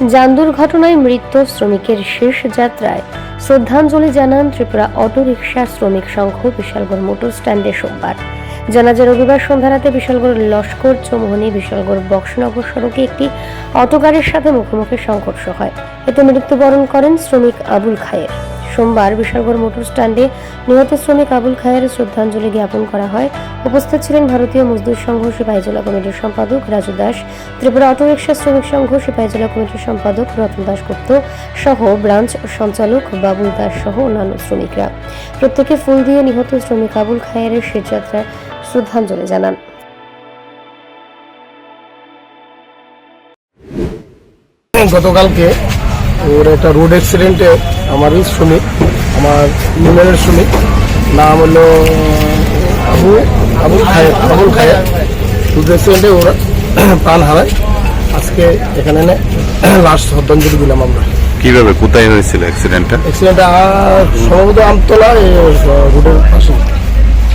যান দুর্ঘটনায় মৃত্যু শ্রমিকের শেষ যাত্রায় শ্রদ্ধাঞ্জলি জানান ত্রিপুরা অটো রিকশা শ্রমিক সংঘ বিশালগড় মোটর স্ট্যান্ডে সোমবার। যায়, রবিবার সন্ধ্যা রাতে বিশালগড় লস্কর চৌমোহনী বিশালগড় বক্সনগর সড়কে একটি অটো গাড়ির সাথে মুখোমুখি সংঘর্ষ হয়। এতে মৃত্যুবরণ করেন শ্রমিক আবুল খায়ের। সোমবার বিশালগড় মোটর স্ট্যান্ডে নিহত শ্রমিক আবুল খায়ের শ্রদ্ধাঞ্জলি জ্ঞাপন করা হয়। উপস্থিত ছিলেন ভারতীয় মজদুর সংঘ সিপাহী জেলা কমিটির সম্পাদক রাজু দাস, ত্রিপুরা অটোরিকশা শ্রমিক সংঘ সিপাহী জেলা কমিটির সম্পাদক রতন দাসগুপ্ত সহ ব্রাঞ্চ সঞ্চালক বাবুল দাস সহ অন্যান্য শ্রমিকরা। প্রত্যেকে ফুল দিয়ে নিহত শ্রমিক আবুল খায়ের শেষযাত্রায় শ্রদ্ধাঞ্জলি জানান। গতকালকে ওর একটা রোড অ্যাক্সিডেন্টে আমারই শ্রমিক আমার ইউনিয়নের শ্রমিক নাম হলো আবু আবুল খায়ের আবুল খায়ের। রোড অ্যাক্সিডেন্টে ওরা প্রাণ হারায়। আজকে এখানে এনে লাস্ট শ্রদ্ধাঞ্জলি দিলাম আমরা। কীভাবে কোথায় হয়েছিল অ্যাক্সিডেন্টটা অ্যাক্সিডেন্টটা সম্ভবত আমতলা রোডের পাশে।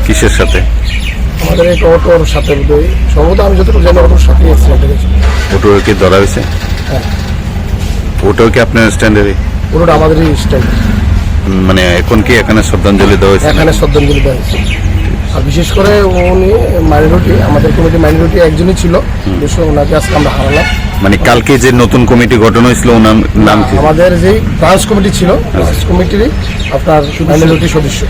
কিসের সাথে? আমাদের একটা অটোর সাথে সম্ভবত আমি যতটুকু জানি অটোর সাথে অ্যাক্সিডেন্ট হয়েছে ওটো কি ধরা হয়েছে? হ্যাঁ। ওটাও কি আপনার স্ট্যান্ডে পুরোটা আমাদেরই স্ট্যান্ড মানে এখন কি এখানে শ্রদ্ধাঞ্জলি দেওয়া হয়েছে এখানে শ্রদ্ধাঞ্জলি দেওয়া হয়েছে। আর বিশেষ করে উনি মাইনরিটি আমাদের কমিটি মাইনরিটি একজনই ছিল। অবশ্য ওনাকে আজকে আমরা হারালাম। মানে কালকে যে নতুন কমিটি গঠন হয়েছিল ওর নাম কি? আমাদের যেই ব্রাঞ্চ কমিটি ছিল ব্রাঞ্চ কমিটিরই আপনার মাইনরিটি সদস্য।